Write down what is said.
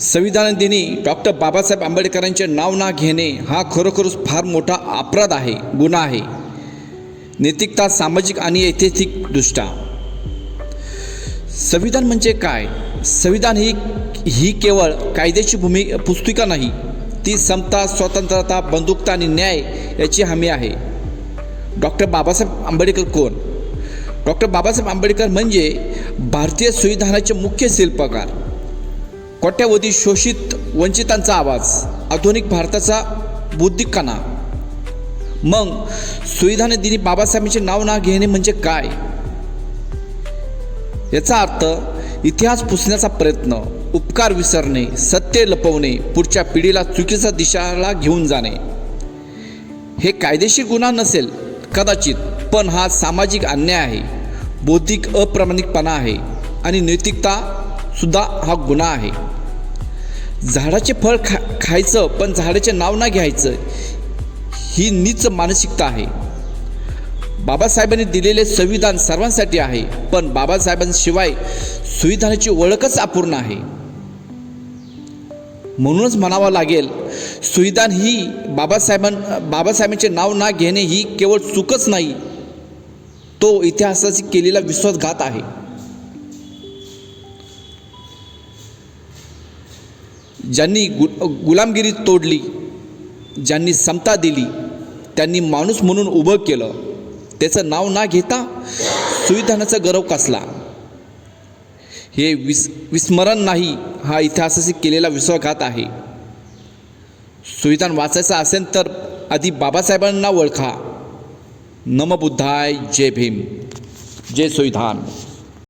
संविधान दिनी डॉक्टर बाबासाहेब आंबेडकरांचे नाव ना घेणे हा खरोखरच फार मोठा अपराध आहे गुन्हा आहे. नैतिकता सामाजिक आणि ऐतिहासिकदृष्ट्या संविधान म्हणजे काय? संविधान ही ही केवळ कायद्याची भूमी पुस्तिका नाही ती समता स्वतंत्रता बंधुकता आणि न्याय याची हमी आहे. डॉक्टर बाबासाहेब आंबेडकर कोण? डॉक्टर बाबासाहेब आंबेडकर म्हणजे भारतीय संविधानाचे मुख्य शिल्पकार. कोट्यावधी शोषित वंचितांचा आवाज आधुनिक भारताचा बौद्धिक कणा मग संविधान दिनी बाबासाहेबांचे नाव ना घेणे म्हणजे काय? याचा अर्थ इतिहास पुसण्याचा प्रयत्न उपकार विसरणे सत्य लपवणे पुढच्या पिढीला चुकीचा दिशाला घेऊन जाणे. हे कायदेशीर गुन्हा नसेल कदाचित. पण हा सामाजिक अन्याय आहे. बौद्धिक अप्रामाणिकपणा आहे आणि नैतिकता सुद्धा हा गुन्हा आहे. झाडाचे फळ खा खायचं पण झाडाचे नाव ना घ्यायचं ही नीच मानसिकता आहे. बाबासाहेबांनी दिलेले संविधान सर्वांसाठी आहे पण बाबासाहेबांशिवाय संविधानाची ओळखच अपूर्ण आहे. म्हणूनच म्हणावं लागेल संविधान ही बाबासाहेबां बाबासाहेबांचे नाव ना घेणे ही केवळ चूकच नाही तो इतिहासाची केलेला विश्वासघात आहे. ज्यांनी गु गुलामगिरी तोडली ज्यांनी समता दिली त्यांनी माणूस म्हणून उभं केलं त्याचं नाव ना घेता संविधानाचा गौरव कसला? हे विस विस्मरण नाही हा इतिहासाशी केलेला विश्वासघात आहे. संविधान वाचायचं असेल तर आधी बाबासाहेबांना ओळखा. नमबुद्धाय जय भीम जय सुविधान।